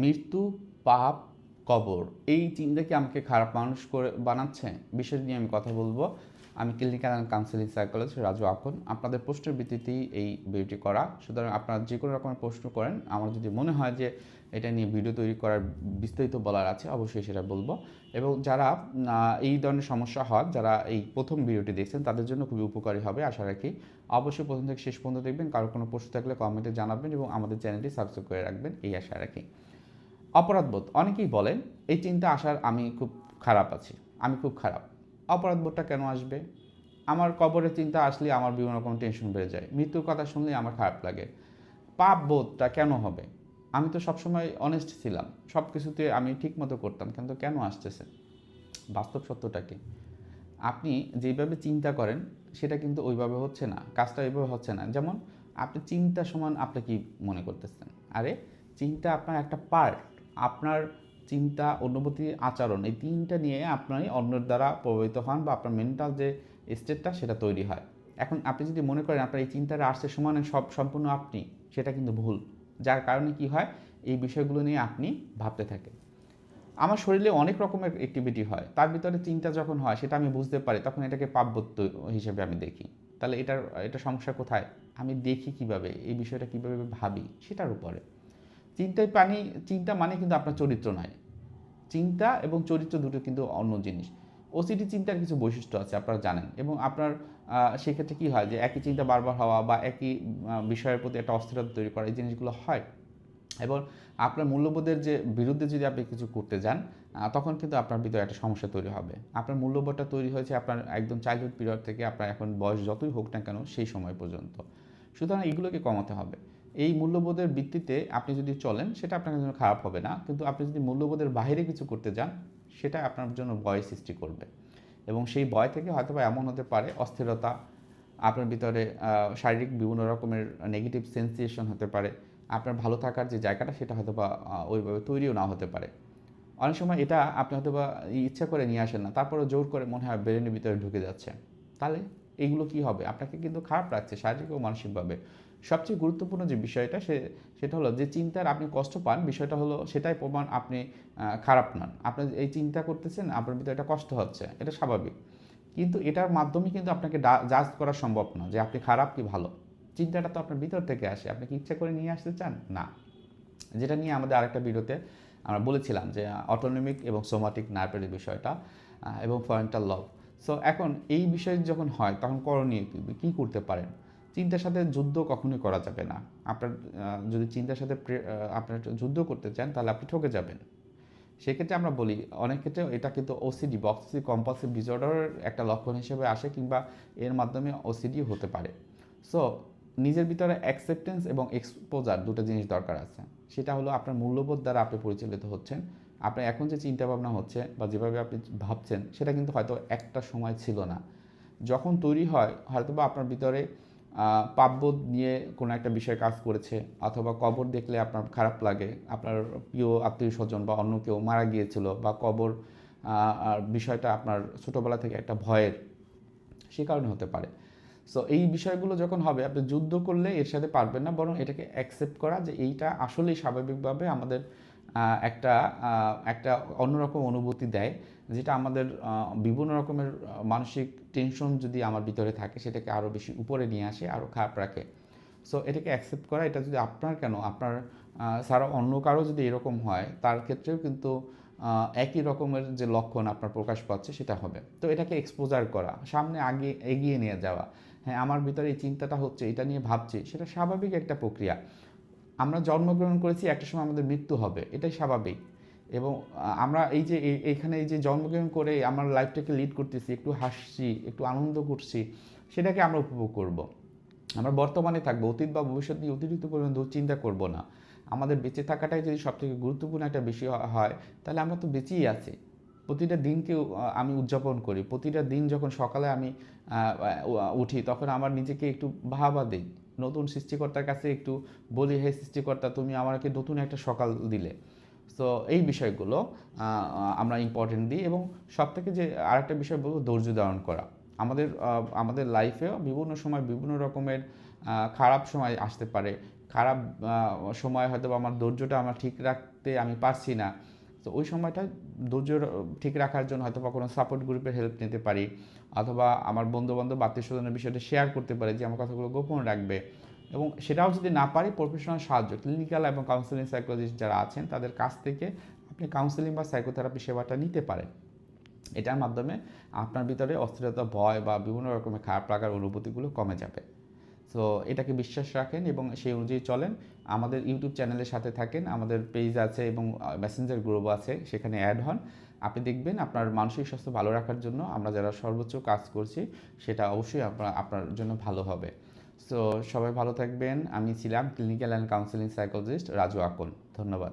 মৃত্যু, পাপ, কবর, এই চিন্তা কি আমাকে খারাপ মানুষ করে বানাচ্ছে। বিষয় নিয়ে আমি কথা বলব। আমি clinical and counselling psychologist Raju Akon আপনাদের প্রশ্নের ভিত্তিতেই এই ভিডিওটি করা। সুতরাং আপনারা যে কোনো রকমের প্রশ্ন করেন, আমার যদি মনে হয় যে এটা নিয়ে ভিডিও তৈরি করার বিস্তারিত বলার আছে, অবশ্যই সেটা বলব। এবং যারা এই ধরনের সমস্যা হয়, যারা এই প্রথম ভিডিওটি দেখছেন, তাদের জন্য খুবই উপকারী হবে, আশা রাখি। অবশ্যই প্রথম থেকে শেষ পর্যন্ত দেখবেন। কারও কোনো প্রশ্ন থাকলে কমেন্টে জানাবেন এবং আমাদের চ্যানেলটি সাবস্ক্রাইব করে রাখবেন, এই আশা রাখি। অপরাধবোধ। অনেকেই বলেন, এই চিন্তা আসার আমি খুব খারাপ আছি, আমি খুব খারাপ। অপরাধবোধটা কেন আসবে? আমার কবরের চিন্তা আসলে আমার বিভিন্ন রকম টেনশন বেড়ে যায়। মৃত্যুর কথা শুনলে আমার খারাপ লাগে। পাপ বোধটা কেন হবে? আমি তো সবসময় অনেস্ট ছিলাম। সব কিছুতে আমি ঠিক মতো করতাম, কিন্তু কেন আসতেছে? বাস্তব সত্যটা কি? আপনি যেভাবে চিন্তা করেন, সেটা কিন্তু ওইভাবে হচ্ছে না। কাজটা ওইভাবে হচ্ছে না। যেমন, আপনি চিন্তা সমান আপনি কি মনে করতেছেন? আরে, চিন্তা আপনার একটা পার্ট আপনার চিন্তা, অনুভূতি, আচরণ এই তিনটা নিয়ে আপনি অন্যের দ্বারা প্রভাবিত হন বা আপনার মেন্টাল যে স্টেটটা সেটা তৈরি হয়। এখন আপনি যদি মনে করেন আপনার এই চিন্তাটা আসছে সমানে সব সম্পূর্ণ আপনি, সেটা কিন্তু ভুল। যার কারণে কি হয়? এই বিষয়গুলো নিয়ে আপনি ভাবতে থাকেন। আমার শরীরে অনেক রকমের অ্যাক্টিভিটি হয়। তার ভিতরে চিন্তা যখন হয়, সেটা আমি বুঝতে পারি, তখন এটাকে পাপবোধ হিসেবে আমি দেখি। তাহলে এটার, এটা সমস্যা কোথায়? আমি দেখি কীভাবে? এই বিষয়টা কীভাবে ভাবি? সেটার উপরে। চিন্তায় পানি, চিন্তা মানে কিন্তু আপনার চরিত্র নয়। চিন্তা এবং চরিত্র দুটো কিন্তু অন্য জিনিস। ওসিডি চিন্তার কিছু বৈশিষ্ট্য আছে, আপনারা জানেন। এবং আপনার সেক্ষেত্রে কী হয় যে, একই চিন্তা বারবার হওয়া বা একই বিষয়ের প্রতি একটা অস্থিরতা তৈরি করা, এই জিনিসগুলো হয়। এবং আপনার মূল্যবোধের যে, বিরুদ্ধে যদি আপনি কিছু করতে যান তখন কিন্তু আপনার ভিতরে একটা সমস্যা তৈরি হবে। আপনার মূল্যবোধটা তৈরি হয়েছে আপনার একদম চাইল্ডহুড পিরিয়ড থেকে, আপনার এখন বয়স যতই হোক না কেন, সেই সময় পর্যন্ত। সুতরাং এগুলোকে কমাতে হবে। এই মূল্যবোধের ভিত্তিতে আপনি যদি চলেন, সেটা আপনার জন্য খারাপ হবে না। কিন্তু আপনি যদি মূল্যবোধের বাইরে কিছু করতে যান, সেটা আপনার জন্য ভয় সৃষ্টি করবে। এবং সেই ভয় থেকে হয়তো বা এমন হতে পারে, অস্থিরতা, আপনার ভিতরে শারীরিক বিভিন্ন রকমের নেগেটিভ সেন্সিয়েশন হতে পারে, আপনার ভালো থাকার যে জায়গাটা, সেটা হয়তো বা ওইভাবে তৈরিও না হতে পারে। অনেক সময় এটা আপনি হয়তো বা ইচ্ছা করে নিয়ে আসেন না তারপরে জোর করে মনে হয় ব্রেনের ভিতরে ঢুকে যাচ্ছে। তাহলে এগুলো কি হবে? আপনাকে কিন্তু খারাপ লাগছে শারীরিক ও মানসিকভাবে। সবচেয়ে গুরুত্বপূর্ণ যে বিষয়টা সে, সেটা হলো যে চিন্তার আপনি কষ্ট পান, বিষয়টা হলো সেটাই প্রমাণ আপনি খারাপ নন। আপনি এই চিন্তা করতেছেন, আপনার ভিতরে এটা কষ্ট হচ্ছে, এটা স্বাভাবিক। কিন্তু এটার মাধ্যমে কিন্তু আপনাকে জাজ করা সম্ভব না যে আপনি খারাপ কি ভালো। চিন্তাটা তো আপনার ভিতর থেকে আসে। আপনি কি ইচ্ছা করে নিয়ে আসতে চান? না। যেটা নিয়ে আমাদের আরেকটা ভিডিওতে আমরা বলেছিলাম যে অটোনমিক এবং সোমাটিক নার্ভের বিষয়টা এবং ফরেন্টাল লভ সো এখন এই বিষয় যখন হয়, তখন করণীয় কী করতে পারেন? চিন্তার সাথে যুদ্ধ কখনোই করা যাবে না। আপনার যদি চিন্তার সাথে আপনার যুদ্ধ করতে চান, তাহলে আপনি ঠকে যাবেন। সেক্ষেত্রে আমরা বলি, অনেক ক্ষেত্রে এটা কিন্তু ওসিডি বক্সি কম্পালসিভ ডিসঅর্ডারের একটা লক্ষণ হিসেবে আসে কিংবা এর মাধ্যমে ওসিডি হতে পারে। সো নিজের ভিতরে অ্যাকসেপ্টেন্স এবং এক্সপোজার দুটো জিনিস দরকার আছে। সেটা হলো আপনার মূল্যবোধ দ্বারা আপনি পরিচালিত হচ্ছেন। আপনার এখন যে চিন্তা ভাবনা হচ্ছে বা যেভাবে আপনি ভাবছেন, সেটা কিন্তু হয়তো একটা সময় ছিল না। যখন তৈরি হয় হয়তো বা আপনার ভিতরে পাপবোধ নিয়ে কোনো একটা বিষয় কাজ করেছে, অথবা কবর দেখলে আপনার খারাপ লাগে, আপনার প্রিয় আত্মীয় স্বজন বা অন্য কেউ মারা গিয়েছিল বা কবর বিষয়টা আপনার ছোটোবেলা থেকে একটা ভয়ের, সে কারণে হতে পারে। সো এই বিষয়গুলো যখন হবে, আপনি যুদ্ধ করলে এর সাথে পারবেন না, বরং এটাকে অ্যাকসেপ্ট করা যে এইটা আসলেই স্বাভাবিকভাবে আমাদের একটা একটা অন্যরকম অনুভূতি দেয়, যেটা আমাদের বিভিন্ন রকমের মানসিক টেনশন যদি আমার ভিতরে থাকে, সেটাকে আরও বেশি উপরে নিয়ে আসে আরও খারাপ রাখে। সো এটাকে অ্যাকসেপ্ট করা, এটা যদি আপনার কেন, আপনার সারা অন্য কারও যদি এরকম হয়, তার ক্ষেত্রেও কিন্তু একই রকমের যে লক্ষণ আপনার প্রকাশ পাচ্ছে, সেটা হবে। তো এটাকে এক্সপোজার করা, সামনে আগে, এগিয়ে নিয়ে যাওয়া। হ্যাঁ আমার ভিতরে এই চিন্তাটা হচ্ছে, এটা নিয়ে ভাবছি, সেটা স্বাভাবিক একটা প্রক্রিয়া। আমরা জন্মগ্রহণ করেছি, একটা সময় আমাদের মৃত্যু হবে। এটাই স্বাভাবিক। এবং আমরা এই যে এইখানে এই যে জন্মগ্রহণ করে আমার লাইফটাকে লিড করতেছি, একটু হাসছি, একটু আনন্দ করছি, সেটাকে আমরা উপভোগ করব। আমরা বর্তমানে থাকব, অতীত বা ভবিষ্যৎ নিয়ে অতিরিক্ত পরিমাণ দুশ্চিন্তা করব না। আমাদের বেঁচে থাকাটাই যদি সবথেকে গুরুত্বপূর্ণ একটা বিষয় হয়, তাহলে আমরা তো বেঁচেই আছি। প্রতিটা দিনকে আমি উদযাপন করি। প্রতিটা দিন যখন সকালে আমি উঠি, তখন আমার নিজেকে একটু ভাবা দিই। নতুন সৃষ্টিকর্তার কাছে একটু বলি, হে সৃষ্টিকর্তা, তুমি আমাকে নতুন একটা সকাল দিলে। সো এই বিষয়গুলো আমরা ইম্পর্টেন্ট দিই এবং সব থেকে যে আরেকটা বিষয় বলব, ধৈর্য ধারণ করা। আমাদের আমাদের লাইফেও বিভিন্ন সময় বিভিন্ন রকমের খারাপ সময় আসতে পারে। খারাপ সময় হয়তো আমার ধৈর্যটা আমার ঠিক রাখতে আমি পারছি না। তো ওই সময়টা ধৈর্য ঠিক রাখার জন্য হয়তো বা কোনো সাপোর্ট গ্রুপের হেল্প নিতে পারি, অথবা আমার বন্ধু বান্ধব আত্মীয় স্বজনের বিষয়টা শেয়ার করতে পারি যে আমার কথাগুলো গোপন রাখবে। এবং সেটাও যদি না পারি প্রফেশনাল সাহায্য ক্লিনিক্যাল এবং কাউন্সিলিং সাইকোলজিস্ট যারা আছেন, তাদের কাছ থেকে আপনি কাউন্সিলিং বা সাইকোথেরাপি সেবাটা নিতে পারেন। এটার মাধ্যমে আপনার ভিতরে অস্থিরতা, ভয় বা বিভিন্ন রকমের খারাপ লাগার অনুভূতিগুলো কমে যাবে। সো এটাকে বিশ্বাস রাখেন এবং সেই অনুযায়ী চলেন। আমাদের ইউটিউব চ্যানেলের সাথে থাকেন। আমাদের পেজ আছে এবং মেসেঞ্জার গ্রুপ আছে, সেখানে অ্যাড হন। আপনি দেখবেন আপনার মানসিক স্বাস্থ্য ভালো রাখার জন্য আমরা যারা সর্বোচ্চ কাজ করছি, সেটা অবশ্যই আপনার আপনার জন্য ভালো হবে। সো সবাই ভালো থাকবেন। আমি ছিলাম clinical and counselling psychologist Raju Akon ধন্যবাদ।